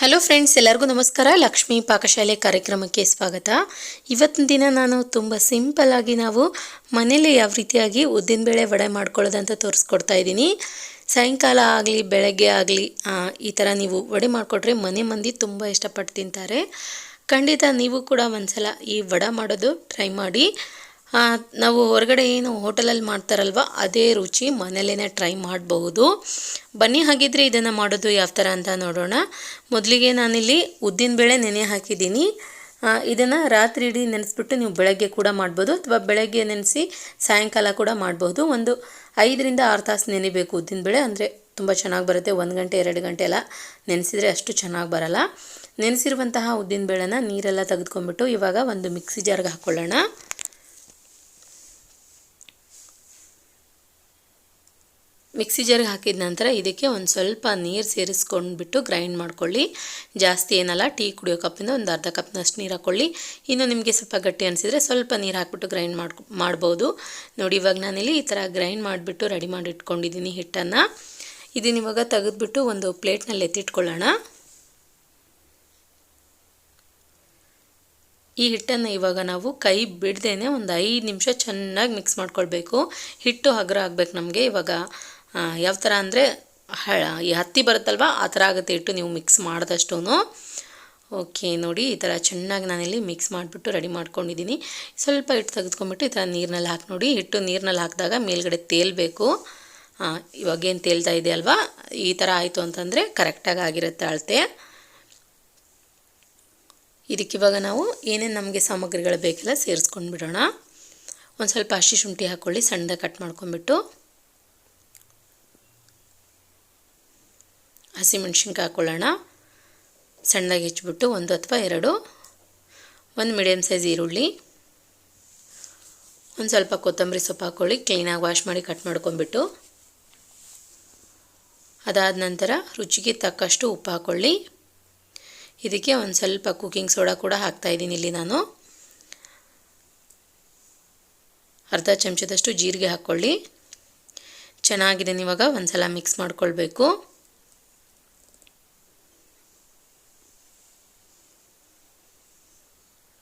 Hello friends ಎಲ್ಲರಿಗೂ ನಮಸ್ಕಾರ. ಲಕ್ಷ್ಮೀ ಪಾಕಶಾಲೆ ಕಾರ್ಯಕ್ರಮಕ್ಕೆ ಸ್ವಾಗತ. ಇವತ್ತಿನ ದಿನ ನಾನು ತುಂಬ ಸಿಂಪಲ್ ಆಗಿ ನಾವು ಮನೇಲಿ ಯಾವ ರೀತಿಯಾಗಿ ಉದ್ದಿನಬೇಳೆ ವಡೆ ಮಾಡ್ಕೊಳ್ಳೋದಂತ ತೋರಿಸ್ಕೊಡ್ತಾ ಇದ್ದೀನಿ. ಸಾಯಂಕಾಲ ಆಗಲಿ, ಬೆಳಗ್ಗೆ ಆಗಲಿ ಈ ಥರ ನೀವು ವಡೆ ಮಾಡಿಕೊಟ್ರೆ ಮನೆ ಮಂದಿ ತುಂಬ ಇಷ್ಟಪಟ್ಟು ತಿಂತಾರೆ. ಖಂಡಿತ ನೀವು ಕೂಡ ಒಂದ್ಸಲ ಈ ವಡೆ ಮಾಡೋದು ಟ್ರೈ ಮಾಡಿ. ನಾವು ಹೊರಗಡೆ ಏನು ಹೋಟೆಲಲ್ಲಿ ಮಾಡ್ತಾರಲ್ವ, ಅದೇ ರುಚಿ ಮನೇಲೇ ಟ್ರೈ ಮಾಡಬಹುದು. ಬನ್ನಿ ಹಾಗಿದ್ರೆ ಇದನ್ನು ಮಾಡೋದು ಯಾವ ಥರ ಅಂತ ನೋಡೋಣ. ಮೊದಲಿಗೆ ನಾನಿಲ್ಲಿ ಉದ್ದಿನಬೇಳೆ ನೆನೆ ಹಾಕಿದ್ದೀನಿ. ಇದನ್ನು ರಾತ್ರಿ ಇಡೀ ನೆನೆಸ್ಬಿಟ್ಟು ನೀವು ಬೆಳಗ್ಗೆ ಕೂಡ ಮಾಡ್ಬೋದು, ಅಥವಾ ಬೆಳಗ್ಗೆ ನೆನೆಸಿ ಸಾಯಂಕಾಲ ಕೂಡ ಮಾಡ್ಬೋದು. ಒಂದು ಐದರಿಂದ ಆರು ತಾಸು ನೆನೆಬೇಕು ಉದ್ದಿನಬೇಳೆ ಅಂದರೆ ತುಂಬ ಚೆನ್ನಾಗಿ ಬರುತ್ತೆ. ಒಂದು ಗಂಟೆ, ಎರಡು ಗಂಟೆ ಎಲ್ಲ ನೆನೆಸಿದರೆ ಅಷ್ಟು ಚೆನ್ನಾಗಿ ಬರಲ್ಲ. ನೆನೆಸಿರುವಂತಹ ಉದ್ದಿನಬೇಳೆನ ನೀರೆಲ್ಲ ತೆಗೆದುಕೊಂಡ್ಬಿಟ್ಟು ಇವಾಗ ಒಂದು ಮಿಕ್ಸಿ ಜಾರ್ಗೆ ಹಾಕ್ಕೊಳ್ಳೋಣ ಮಿಕ್ಸಿ ಜಾರ್ಗೆ ಹಾಕಿದ ನಂತರ ಇದಕ್ಕೆ ಒಂದು ಸ್ವಲ್ಪ ನೀರು ಸೇರಿಸ್ಕೊಂಡ್ಬಿಟ್ಟು ಗ್ರೈಂಡ್ ಮಾಡ್ಕೊಳ್ಳಿ. ಜಾಸ್ತಿ ಏನಲ್ಲ, ಟೀ ಕುಡಿಯೋ ಕಪ್ಪಿಂದ ಒಂದು ಅರ್ಧ ಕಪ್ನಷ್ಟು ನೀರು ಹಾಕ್ಕೊಳ್ಳಿ ಇನ್ನು ನಿಮಗೆ ಸ್ವಲ್ಪ ಗಟ್ಟಿ ಅನಿಸಿದರೆ ಸ್ವಲ್ಪ ನೀರು ಹಾಕ್ಬಿಟ್ಟು ಗ್ರೈಂಡ್ ಮಾಡ್ಕೊ, ಮಾಡ್ಬೋದು. ನೋಡಿ, ಇವಾಗ ನಾನಿಲ್ಲಿ ಈ ಥರ ಗ್ರೈಂಡ್ ಮಾಡಿಬಿಟ್ಟು ರೆಡಿ ಮಾಡಿ ಇಟ್ಕೊಂಡಿದ್ದೀನಿ ಹಿಟ್ಟನ್ನು. ಇದನ್ನ ಇವಾಗ ತೆಗೆದ್ಬಿಟ್ಟು ಒಂದು ಪ್ಲೇಟ್ನಲ್ಲಿ ಎತ್ತಿಟ್ಕೊಳ್ಳೋಣ. ಈ ಹಿಟ್ಟನ್ನು ಇವಾಗ ನಾವು ಕೈ ಬಿಡ್ದೇನೆ ಒಂದು ಐದು ನಿಮಿಷ ಚೆನ್ನಾಗಿ ಮಿಕ್ಸ್ ಮಾಡ್ಕೊಳ್ಬೇಕು. ಹಿಟ್ಟು ಹಗುರ ಆಗಬೇಕು ನಮಗೆ ಇವಾಗ. ಯಾವ ಥರ ಅಂದರೆ ಈ ಹತ್ತಿ ಬರುತ್ತಲ್ವ, ಆ ಥರ ಆಗುತ್ತೆ ಇಟ್ಟು ನೀವು ಮಿಕ್ಸ್ ಮಾಡಿದಷ್ಟೂ ಓಕೆ ನೋಡಿ, ಈ ಥರ ಚೆನ್ನಾಗಿ ನಾನಿಲ್ಲಿ ಮಿಕ್ಸ್ ಮಾಡಿಬಿಟ್ಟು ರೆಡಿ ಮಾಡ್ಕೊಂಡಿದ್ದೀನಿ. ಸ್ವಲ್ಪ ಹಿಟ್ಟು ತೆಗೆದುಕೊಂಡ್ಬಿಟ್ಟು ಈ ಥರ ನೀರಿನಲ್ಲಿ ಹಾಕಿ ನೋಡಿ. ಹಿಟ್ಟು ನೀರಿನಲ್ಲಿ ಹಾಕಿದಾಗ ಮೇಲ್ಗಡೆ ತೇಲ್ಬೇಕು ಇವಾಗೇನು ತೇಲ್ತಾ ಇದೆ ಅಲ್ವಾ? ಈ ಥರ ಆಯಿತು ಅಂತಂದರೆ ಕರೆಕ್ಟಾಗಿ ಆಗಿರುತ್ತೆ ಅಳತೆ. ಇದಕ್ಕಿವಾಗ ನಾವು ಏನೇನು ನಮಗೆ ಸಾಮಗ್ರಿಗಳು ಬೇಕೆಲ್ಲ ಸೇರಿಸ್ಕೊಂಡ್ಬಿಡೋಣ. ಒಂದು ಸ್ವಲ್ಪ ಹಸಿ ಶುಂಠಿ ಹಾಕ್ಕೊಳ್ಳಿ ಸಣ್ಣದಾಗಿ ಕಟ್ ಮಾಡ್ಕೊಂಬಿಟ್ಟು ಹಸಿಮೆಣ್ಸಿನ್ಕಾಯಿ ಹಾಕ್ಕೊಳ್ಳೋಣ ಸಣ್ಣದಾಗಿ ಹೆಚ್ಚಿಬಿಟ್ಟು ಒಂದು ಅಥವಾ ಎರಡು. ಒಂದು ಮೀಡಿಯಮ್ ಸೈಜ್ ಈರುಳ್ಳಿ. ಒಂದು ಸ್ವಲ್ಪ ಕೊತ್ತಂಬರಿ ಸೊಪ್ಪು ಹಾಕ್ಕೊಳ್ಳಿ ಕ್ಲೀನಾಗಿ ವಾಶ್ ಮಾಡಿ, ಕಟ್ ಮಾಡ್ಕೊಂಬಿಟ್ಟು ಅದಾದ ನಂತರ ರುಚಿಗೆ ತಕ್ಕಷ್ಟು ಉಪ್ಪು ಹಾಕ್ಕೊಳ್ಳಿ ಇದಕ್ಕೆ ಒಂದು ಸ್ವಲ್ಪ ಕುಕ್ಕಿಂಗ್ ಸೋಡಾ ಕೂಡ ಹಾಕ್ತಾಯಿದ್ದೀನಿ ಇಲ್ಲಿ ನಾನು. ಅರ್ಧ ಚಮಚದಷ್ಟು ಜೀರಿಗೆ ಹಾಕ್ಕೊಳ್ಳಿ ಚೆನ್ನಾಗಿದೆ ಇವಾಗ ಒಂದು ಸಲ ಮಿಕ್ಸ್ ಮಾಡ್ಕೊಳ್ಬೇಕು.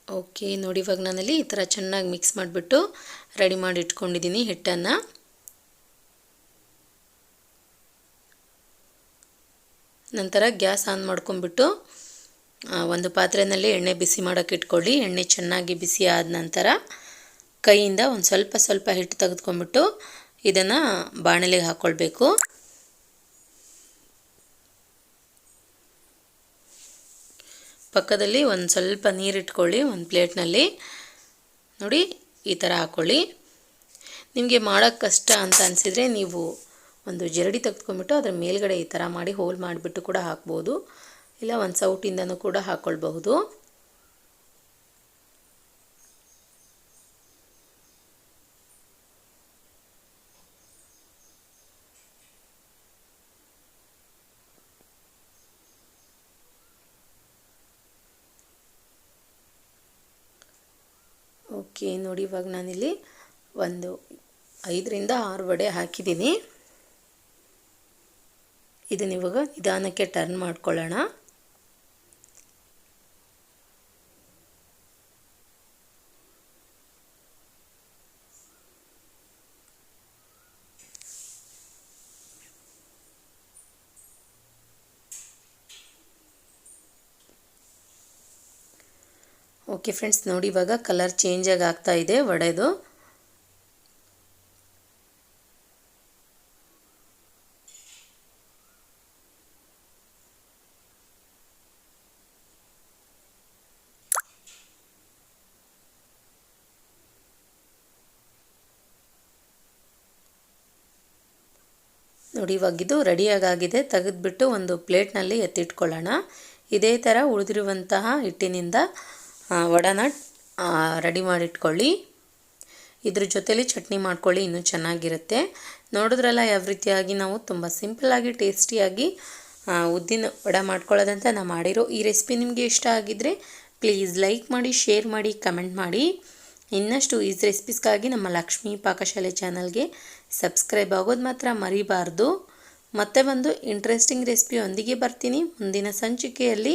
ಓಕೆ, ನೋಡಿ ಇವಾಗ ನಾನಲ್ಲಿ ಈ ಥರ ಚೆನ್ನಾಗಿ ಮಿಕ್ಸ್ ಮಾಡಿಬಿಟ್ಟು ರೆಡಿ ಮಾಡಿ ಇಟ್ಕೊಂಡಿದ್ದೀನಿ ಹಿಟ್ಟನ್ನು. ನಂತರ ಗ್ಯಾಸ್ ಆನ್ ಮಾಡ್ಕೊಂಬಿಟ್ಟು ಒಂದು ಪಾತ್ರೆಯಲ್ಲಿ ಎಣ್ಣೆ ಬಿಸಿ ಮಾಡೋಕ್ಕೆ ಇಟ್ಕೊಳ್ಳಿ. ಎಣ್ಣೆ ಚೆನ್ನಾಗಿ ಬಿಸಿ ಆದ ನಂತರ ಕೈಯಿಂದ ಒಂದು ಸ್ವಲ್ಪ ಸ್ವಲ್ಪ ಹಿಟ್ಟು ತೆಗೆದುಕೊಂಡ್ಬಿಟ್ಟು ಇದನ್ನು ಬಾಣಲೆಗೆ ಹಾಕ್ಕೊಳ್ಬೇಕು ಪಕ್ಕದಲ್ಲಿ ಒಂದು ಸ್ವಲ್ಪ ನೀರಿಟ್ಕೊಳ್ಳಿ, ಒಂದು ಪ್ಲೇಟ್ನಲ್ಲಿ. ನೋಡಿ, ಈ ಥರ ಹಾಕ್ಕೊಳ್ಳಿ ನಿಮಗೆ ಮಾಡೋಕ್ಕೆ ಕಷ್ಟ ಅಂತ ಅನಿಸಿದರೆ ನೀವು ಒಂದು ಜರಡಿ ತೆಗೆದುಕೊಂಡ್ಬಿಟ್ಟು ಅದರ ಮೇಲ್ಗಡೆ ಈ ಥರ ಮಾಡಿ ಹೋಲ್ ಮಾಡಿಬಿಟ್ಟು ಕೂಡ ಹಾಕ್ಬೋದು. ಇಲ್ಲ, ಒಂದು ಸೌಟಿಂದನೂ ಕೂಡ ಹಾಕ್ಕೊಳ್ಬಹುದು ಓಕೆ ನೋಡಿ ಇವಾಗ ನಾನಿಲ್ಲಿ ಒಂದು ಐದರಿಂದ ಆರು ವಡೆ ಹಾಕಿದ್ದೀನಿ. ಇದನ್ನ ಇವಾಗ ನಿಧಾನಕ್ಕೆ ಟರ್ನ್ ಮಾಡ್ಕೊಳ್ಳೋಣ. ಓಕೆ ಫ್ರೆಂಡ್ಸ್ ನೋಡಿ ಇವಾಗ ಕಲರ್ ಚೇಂಜ್ ಆಗಿ ಆಗ್ತಾ ಇದೆ ವಡೆದು ನೋಡಿ ಇವಾಗಿದ್ದು ರೆಡಿಯಾಗಾಗಿದೆ ತೆಗೆದುಬಿಟ್ಟು ಒಂದು ಪ್ಲೇಟ್ನಲ್ಲಿ ಎತ್ತಿಟ್ಕೊಳ್ಳೋಣ. ಇದೇ ಥರ ಉಳಿದಿರುವಂತಹ ಹಿಟ್ಟಿನಿಂದ ವಡನ ರೆಡಿ ಮಾಡಿಟ್ಕೊಳ್ಳಿ. ಇದ್ರ ಜೊತೇಲಿ ಚಟ್ನಿ ಮಾಡ್ಕೊಳ್ಳಿ, ಇನ್ನೂ ಚೆನ್ನಾಗಿರುತ್ತೆ. ನೋಡಿದ್ರಲ್ಲ, ಯಾವ ರೀತಿಯಾಗಿ ನಾವು ತುಂಬ ಸಿಂಪಲ್ಲಾಗಿ ಟೇಸ್ಟಿಯಾಗಿ ಉದ್ದಿನ ವಡೆ ಮಾಡ್ಕೊಳ್ಳೋದಂತ ನಾನು ಮಾಡಿರೋ ಈ ರೆಸಿಪಿ ನಿಮಗೆ ಇಷ್ಟ ಆಗಿದ್ದರೆ ಪ್ಲೀಸ್ ಲೈಕ್ ಮಾಡಿ, ಶೇರ್ ಮಾಡಿ, ಕಮೆಂಟ್ ಮಾಡಿ. ಇನ್ನಷ್ಟು ಈಸ್ ರೆಸಿಪೀಸ್ಗಾಗಿ ನಮ್ಮ ಲಕ್ಷ್ಮೀ ಪಾಕಶಾಲೆ ಚಾನಲ್ಗೆ ಸಬ್ಸ್ಕ್ರೈಬ್ ಆಗೋದು ಮಾತ್ರ ಮರಿಬಾರ್ದು. ಮತ್ತೆ ಒಂದು ಇಂಟ್ರೆಸ್ಟಿಂಗ್ ರೆಸಿಪಿಯೊಂದಿಗೆ ಬರ್ತೀನಿ. ಮುಂದಿನ ಸಂಚಿಕೆಯಲ್ಲಿ